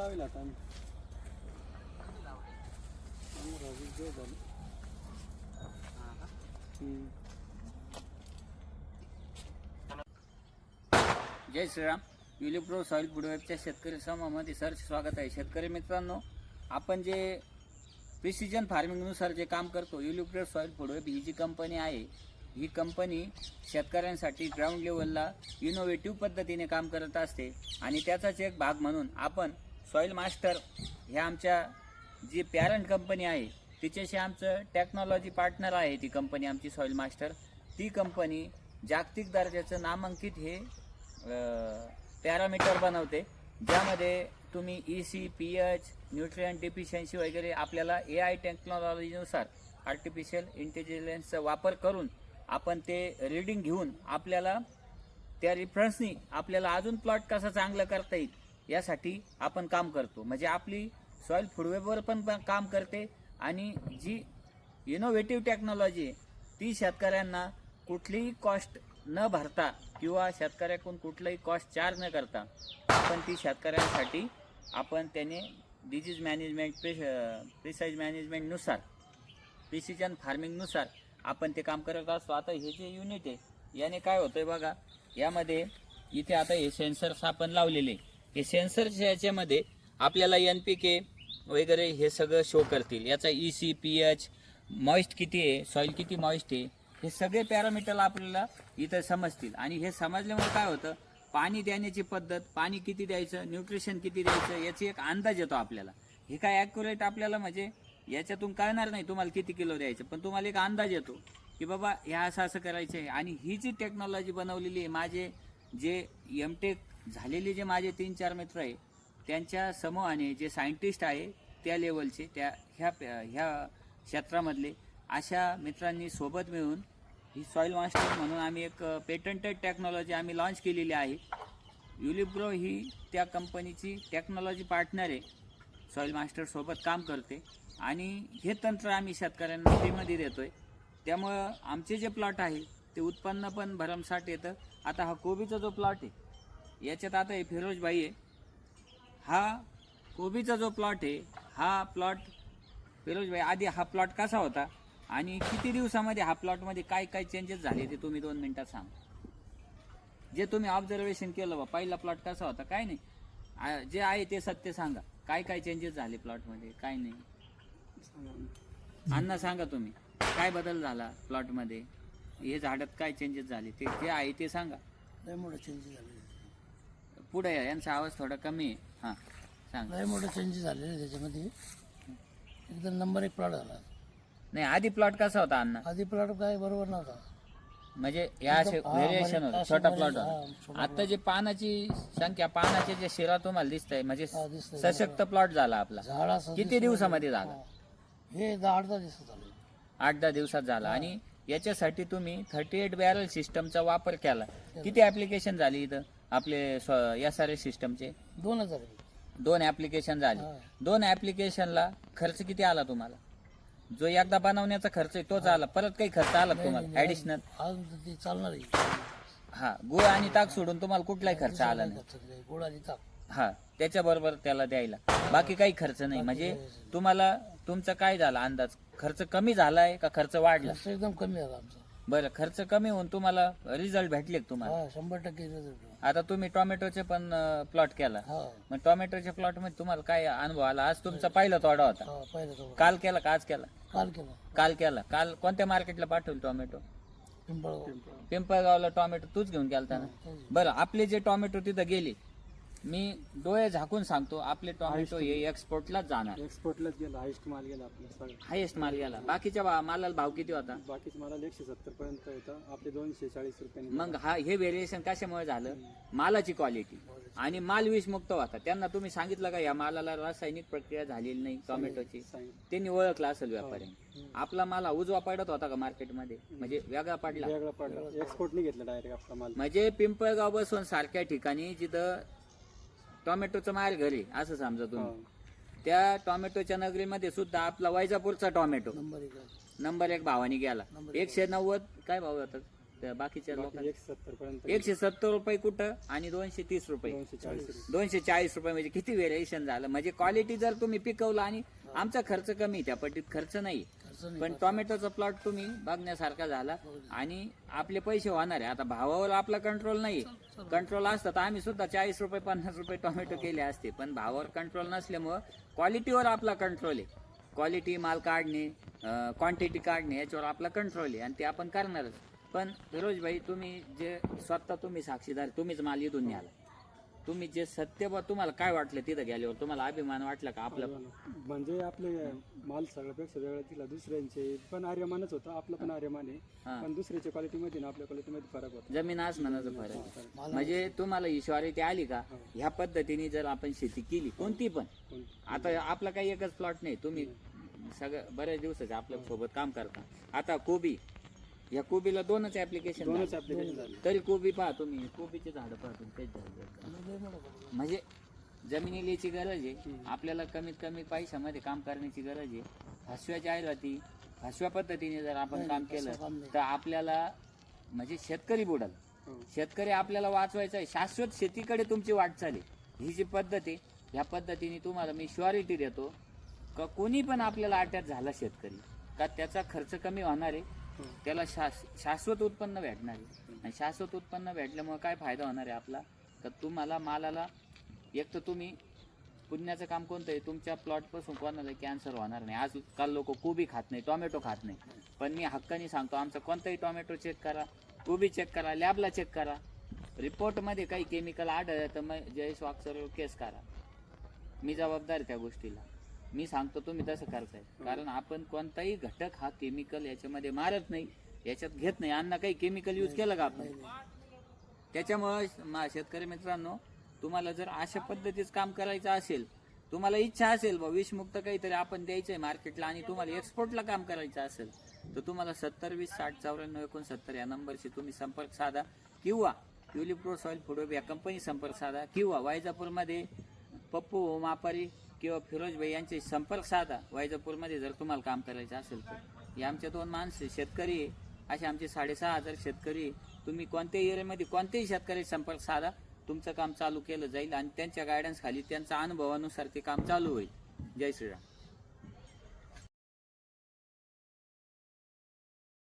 लावेल आता जय श्रीराम. युलिप्रो सॉईल फूडवेबच्या शेतकरी समूहामध्ये सर स्वागत आहे. शेतकरी मित्रांनो आपण जे प्रिसिजन फार्मिंगनुसार जे काम करतो युलिप्रो सॉईल फूडवेब ही जी कंपनी आहे ही कंपनी शेतकऱ्यांसाठी ग्राउंड लेवलला इनोव्हेटिव्ह पद्धतीने काम करत असते. आणि त्याचाच एक भाग म्हणून आपण सॉईल मास्टर ह्या आमच्या जी पॅरंट कंपनी आहे तिच्याशी आमचं टेक्नॉलॉजी पार्टनर आहे ती कंपनी आमची सॉईल मास्टर. ती कंपनी जागतिक दर्जाचं नामांकित हे पॅरामीटर बनवते. ज्यामध्ये तुम्ही E C P H nutrient deficiency वगैरे आपल्याला ए आय टेक्नॉलॉजीनुसार आर्टिफिशियल इंटेलिजन्सचा वापर करून आपण ते रीडिंग घेऊन आपल्याला त्या रिफरन्सनी आपल्याला अजून प्लॉट कसा चांगला करता येईल यासाठी आपण काम करतो. म्हणजे आपली सॉईल फुडवेवर पण पण काम करते आणि जी इनोव्हेटिव्ह टेक्नॉलॉजी आहे ती शेतकऱ्यांना कुठलीही कॉस्ट न भरता किंवा शेतकऱ्याकडून कुठलंही कॉस्ट चार्ज न करता आपण ती शेतकऱ्यांसाठी आपण त्याने डिजीज मॅनेजमेंट प्रिस प्रिसाईज मॅनेजमेंटनुसार प्रिसिजन फार्मिंगनुसार आपण ते काम करत असतो आता हे जे युनिट आहे याने काय होतं आहे बघा यामध्ये इथे आता हे सेन्सर्स आपण लावलेले हे सेन्सरच्या ह्याच्यामध्ये आपल्याला एन पी के वगैरे हे सगळं शो करतील. याचा E C P H moist किती आहे सॉईल किती मॉइस्ट आहे हे सगळे पॅरामीटर आपल्याला इथं समजतील. आणि हे समजल्यामुळे काय होतं पाणी देण्याची पद्धत पाणी किती द्यायचं न्यूट्रिशन किती द्यायचं याची एक अंदाज येतो आपल्याला. हे काय ॲक्युरेट आपल्याला म्हणजे याच्यातून कळणार नाही तुम्हाला किती किलो द्यायचं पण तुम्हाला एक अंदाज येतो की बाबा ह्या असं असं करायचं आहे आणि ही जी टेक्नॉलॉजी बनवलेली आहे माझे जे एम टेक झालेले जे माझे तीन चार मित्र आहे त्यांच्या समूहाने जे सायंटिस्ट आहे त्या लेवलचे त्या ह्या ह्या क्षेत्रामधले अशा मित्रांनी सोबत मिळून ही सॉईल मास्टर म्हणून आम्ही एक पेटंटेड टेक्नॉलॉजी आम्ही लॉन्च केलेली आहे. युलिब्रो ही त्या कंपनीची टेक्नॉलॉजी पार्टनर आहे. सॉईल मास्टरसोबत काम करते. आणि हे तंत्र आम्ही शेतकऱ्यांना फ्रीमध्ये देतो आहे त्यामुळं आमचे जे प्लॉट आहे ते उत्पन्न पण भरमसाठ येतं. आता हा कोबीचा जो प्लॉट आहे याच्यात आता हे फिरोजबाई आहे. हा कोबीचा जो प्लॉट आहे हा प्लॉट फिरोजबाई आधी हा प्लॉट कसा होता आणि किती दिवसामध्ये हा प्लॉटमध्ये काय काय चेंजेस झाले ते तुम्ही दोन मिनटात सांगा. जे तुम्ही ऑब्झर्वेशन केलं बा पहिला प्लॉट कसा होता काय नाही. जे आहे ते सत्य सांगा. काय काय चेंजेस झाले प्लॉटमध्ये काय नाही. अण्णा सांगा तुम्ही काय बदल झाला प्लॉटमध्ये हे झाडात काय चेंजेस झाले? ते जे आहे ते सांगा. चेंजेस झाले. पुढे या यांचा आवाज थोडा कमी आहे. हां सांगा. लय मोठे चेंजेस झालेले त्याच्यामध्ये. एकदम नंबर एक प्लॉट झाला. नाही आधी प्लॉट कसा होता अण्णा? आधी प्लॉट काय बरोबर नव्हता. म्हणजे या असे हा, व्हेरिएशन म्हणजे होतं छोटा प्लॉट हा, होता. छोटा आता जे पानाची संख्या पानाचे जे शिरा तुम्हाला दिसत आहे म्हणजे हा, दिसतंय. सशक्त प्लॉट झाला आपला. झाड किती दिवसामध्ये. झाला? हा. दहा आठ दहा दिवसात झाले. आठ दहा दिवसात झाला. आणि याच्यासाठी तुम्ही थर्टी एट बॅरल सिस्टमचा वापर केला. किती ऍप्लिकेशन झाली इथं? आपले एस आर एस सिस्टमचे दोन हजार. दोन ऍप्लिकेशन झाले. दोन ऍप्लिकेशनला खर्च किती आला तुम्हाला? जो एकदा बनवण्याचा खर्च आहे तोच आला. परत काही खर्च आला तुम्हाला? ऍडिशनल चालणार आहे. हा. गुळ आणि ताक सोडून तुम्हाला कुठलाही खर्च आला नाही गोड आणि ताक. हा. त्याच्या बरोबर त्याला द्यायला. बाकी काही खर्च नाही. म्हणजे तुम्हाला तुमचा काय झाला अंदाज? खर्च कमी झालाय का खर्च वाढला? एकदम कमी झाला आमचा. बरं खर्च कमी होऊन तुम्हाला रिझल्ट भेटले तुम्हाला? शंभर टक्के. आता तुम्ही टोमॅटोचे पण प्लॉट केला. हा. मग टोमॅटोच्या प्लॉटमध्ये तुम्हाला काय अनुभव आला? आज तुमचा पहिला तोडा होता. हा पहिलं तो काल केला का आज केला? काल केलं. काल केला. काल कोणत्या मार्केटला पाठवलं टोमॅटो? पिंपळगाव. पिंपळगावला टोमॅटो तूच घेऊन गेलता ना? हा. बरं आपले जे टोमॅटो तिथं गेले मी डोळे झाकून सांगतो आपले टोमॅटो हे एक्सपोर्टलाच जाणार. एक्सपोर्टलाच गेला हायस्ट माल गेला आपला सगळं. हायेस्ट माल गेला. बाकीच्या मालाला भाव किती होता? बाकीच मला एकशे सत्तर पर्यंत होतं आपले दोनशे चाळीस रुपयांनी मग हा हे व्हेरिएशन कशामुळे झालं? मालाची क्वालिटी आणि माल विषमुक्त होता. त्यांना तुम्ही सांगितलं का या मालाला रासायनिक प्रक्रिया झालेली नाही टोमॅटोची? सांगितलं. त्यांनी ओळखलं असेल व्यापाऱ्यांनी आपला माल हा उजवा पडत होता का मार्केटमध्ये म्हणजे वेगळा पडला. वेगळा पडला. एक्सपोर्ट नाही घेतला डायरेक्ट आपला माल. म्हणजे पिंपळगाव बसून सारख्या ठिकाणी जिथं टोमॅटोचं माल घरी असं समजा तुम्ही. हा. त्या टोमॅटोच्या नगरीमध्ये सुद्धा आपला वैजापूरचा टोमॅटो. नंबर एक आहे. नंबर एक भावाने गेला. एकशे नव्वद काय भाव होता त्या बाकीच्या लोकांना एकशे सत्तर रुपये कुठं आणि दोनशे तीस रुपये. दोनशे चाळीस. रुपये म्हणजे किती व्हेरिएशन झालं? म्हणजे क्वालिटी जर तुम्ही पिकवलं आणि आमचा खर्च कमी त्या पट्टीत खर्च नाही. पण टोमॅटोचा प्लॉट तुम्ही बघण्यासारखा झाला आणि आपले पैसे होणार आहे. आता भावावर आपला कंट्रोल नाही कंट्रोल असतं तर आम्ही सुद्धा चाळीस रुपये पन्नास रुपये टोमॅटो केले असते. पण भावावर कंट्रोल नसल्यामुळं क्वालिटीवर आपला कंट्रोल आहे. क्वालिटी माल काढणे क्वांटिटी काढणे याच्यावर आपला कंट्रोल आहे. आणि ते आपण करणारच. पण फिरोज भाई तुम्ही जे स्वतः तुम्ही साक्षीदार तुम्हीच माल इथून न्याला. तुम्ही जे सत्य बा तुम्हाला काय वाटलं तिथं गेल्यावर? तुम्हाला अभिमान वाटला का आपलं? म्हणजे आपले माल सगळ्यापेक्षा वेगळा दिला दुसऱ्यांचे पण आर्यमानच होता आपलं पण आर्यमान आहे. हा. पण दुसऱ्याच्या क्वालिटीमध्ये ना आपल्या क्वालिटीमध्ये फरक होता. जमीन आसमानाचा फरक आहे. म्हणजे तुम्हाला ईश्वरी आली का? ह्या पद्धतीने जर आपण शेती केली कोणती पण. आता आपला काही एकच प्लॉट नाही. तुम्ही सगळं बऱ्याच दिवसाचे आपल्यासोबत काम करता. आता कोबी. या कोबीला दोनच ऍप्लिकेशन दोनच ऍप्लिकेशन झाले. तरी कोबी पहा तुम्ही कोबीचे झाडं पहा तुम्ही तेच झाडं. म्हणजे जमिनीलीची गरज आहे. आपल्याला कमीत कमी पैशामध्ये काम करण्याची गरज आहे. फसव्या जाहिराती फसव्या पद्धतीने जर आपण काम केलं तर आपल्याला म्हणजे शेतकरी बुडाल. हो. शेतकरी आपल्याला वाचवायचा आहे. शाश्वत शेतीकडे तुमची वाटचाल आहे. ही जी पद्धत आहे ह्या पद्धतीने तुम्हाला मी श्युरिटी देतो. का कोणी पण आपल्याला अटॅच झाला शेतकरी का त्याचा खर्च कमी होणार आहे. त्याला शास शाश्वत उत्पन्न भेटणार आहे. आणि शाश्वत उत्पन्न भेटल्यामुळे काय फायदा होणार आहे आपला? तर तुम्हाला मालाला एक तर तुम्ही पुण्याचं काम कोणतं आहे? तुमच्या प्लॉटपासून कोणाला कॅन्सर होणार नाही. आज काल लोक कोबी खात नाही टोमॅटो खात नाही. पण मी हक्काने सांगतो आमचा कोणताही टोमॅटो चेक करा कोबी चेक करा लॅबला चेक करा. रिपोर्टमध्ये काही केमिकल आढळलं तर मग जयेश वाक्सर केस करा. मी जबाबदार त्या गोष्टीला. मी सांगतो तुम्ही तसं करताय. कारण आपण कोणताही घटक हा केमिकल याच्यामध्ये मारत नाही याच्यात घेत नाही. अन्न काही केमिकल यूज केलं का आपण? त्याच्यामुळं शेतकरी मित्रांनो तुम्हाला जर अशा पद्धतीच काम करायचं असेल तुम्हाला इच्छा असेल बा विषमुक्त काहीतरी आपण द्यायचंय मार्केटला आणि तुम्हाला एक्सपोर्टला काम करायचं असेल तर तुम्हाला सत्तर वीस साठ चौऱ्याण्णव एकोणसत्तर या नंबरशी तुम्ही संपर्क साधा. किंवा ट्युलिप प्रो सॉईल फुडोब या कंपनी संपर्क साधा. किंवा वायजापूरमध्ये पप्पू मापारी किंवा फिरोज भाई यांचे संपर्क साधा. वैजापूरमध्ये जर तुम्हाला काम करायचं असेल तर. हे आमच्या दोन माणसं शेतकरी आहे. असे आमचे साडेसहा हजार शेतकरी आहे. तुम्ही कोणत्याही एरियामध्ये कोणत्याही शेतकरी संपर्क साधा. तुमचं काम चालू केलं जाईल आणि त्यांच्या गायडन्स खाली त्यांच्या अनुभवानुसार ते काम चालू होईल. जय श्रीराम.